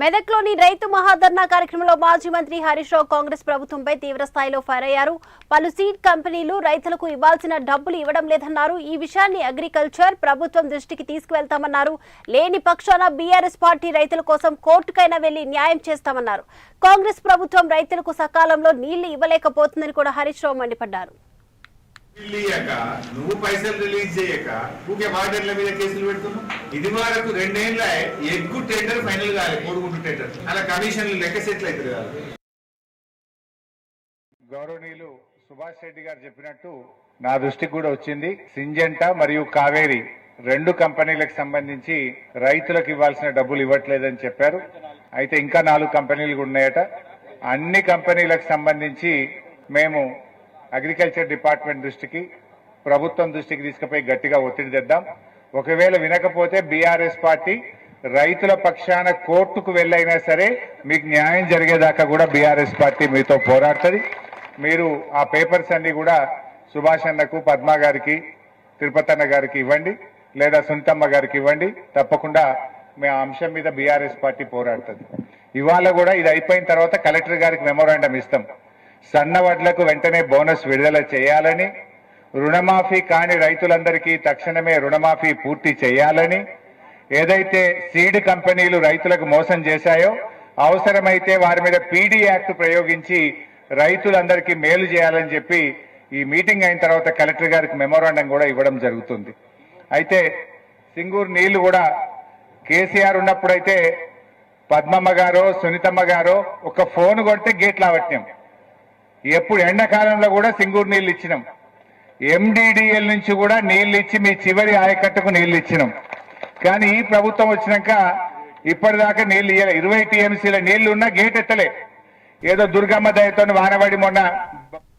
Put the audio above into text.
మెదక్లోని రైతు మహాధర్నా కార్యక్రమంలో మాజీ మంత్రి హరీష్ రావు కాంగ్రెస్ ప్రభుత్వంపై తీవ్ర స్థాయిలో ఫైర్ అయ్యారు. పలు సీడ్ కంపెనీలు రైతులకు ఇవ్వాల్సిన డబ్బులు ఇవ్వడం లేదన్నారు. ఈ విషయాన్ని అగ్రికల్చర్ ప్రభుత్వం దృష్టికి తీసుకువెళ్తామన్నారు. లేని పక్షాన బీఆర్ఎస్ పార్టీ రైతుల కోసం కోర్టుకైనా వెళ్ళి న్యాయం చేస్తామన్నారు. కాంగ్రెస్ ప్రభుత్వం రైతులకు సకాలంలో నీళ్ళు ఇవ్వలేకపోతుందని కూడా హరీష్ రావు మండిపడ్డారు. ఇయ్యక నువ్వు పైసలు రిలీజ్ చేయక ఊకే వాటర్ల మీద కేసులు పెడుతున్నావు? ఇది వరకు రెండేళ్ళ ఎగ్గు టెండర్ ఫైనల్ కాలేదు మూడుగుంటు టెండర్. అలా కమిషన్లు లెక్క సెటిల్ అవుతుంది కాదు. గౌరవనీయులు సుభాష్ రెడ్డి గారు చెప్పినట్టు నా దృష్టికి కూడా వచ్చింది. సింజంట మరియు కావేరి రెండు కంపెనీలకు సంబంధించి రైతులకు ఇవ్వాల్సిన డబ్బులు ఇవ్వట్లేదని చెప్పారు. అయితే ఇంకా నాలుగు కంపెనీలు కూడా ఉన్నాయట. అన్ని కంపెనీలకు సంబంధించి మేము అగ్రికల్చర్ డిపార్ట్మెంట్ దృష్టికి ప్రభుత్వం దృష్టికి తీసుకుపోయి గట్టిగా ఒత్తిడి తెద్దాం. ఒకవేళ వినకపోతే బీఆర్ఎస్ పార్టీ రైతుల పక్షాన కోర్టుకు వెళ్ళైనా సరే మీకు న్యాయం జరిగేదాకా కూడా బీఆర్ఎస్ పార్టీ మీతో పోరాడుతుంది. మీరు ఆ పేపర్స్ అన్ని కూడా సుభాష్ అన్నకు పద్మ గారికి తిరుపతన్న గారికి ఇవ్వండి లేదా సునీతమ్మ గారికి ఇవ్వండి. తప్పకుండా మీ అంశం మీద బీఆర్ఎస్ పార్టీ పోరాడుతుంది. ఇవాళ కూడా ఇది అయిపోయిన తర్వాత కలెక్టర్ గారికి మెమోరాండం ఇస్తాం. సన్న వడ్లకు వెంటనే బోనస్ విడుదల చేయాలని రుణమాఫీ కాని రైతులందరికీ తక్షణమే రుణమాఫీ పూర్తి చేయాలని ఏదైతే సీడ్ కంపెనీలు రైతులకు మోసం చేశాయో అవసరమైతే వారి మీద పీడీ యాక్ట్ ప్రయోగించి రైతులందరికీ మేలు చేయాలని చెప్పి ఈ మీటింగ్ అయిన తర్వాత కలెక్టర్ గారికి మెమోరాండం కూడా ఇవ్వడం జరుగుతుంది. అయితే సింగూరు నీళ్ళు కూడా కేసీఆర్ ఉన్నప్పుడైతే పద్మమ్మ గారో సునీతమ్మ గారో ఒక ఫోన్ కొడితే గేట్లు అవట్యం ఎప్పుడు ఎండాకాలంలో కూడా సింగూరు నీళ్ళు ఇచ్చినాం. ఎండిడిఎల్ నుంచి కూడా నీళ్ళు ఇచ్చి మీ చివరి ఆయకట్టుకు నీళ్ళు ఇచ్చినాం. కానీ ఈ ప్రభుత్వం వచ్చినాక ఇప్పటిదాకా నీళ్ళు ఇయ్యలే. ఇరవై టీఎంసీల నీళ్ళు ఉన్నా గేట్ ఎత్తలే ఏదో దుర్గమ్మ దయతో వానబడి మొన్న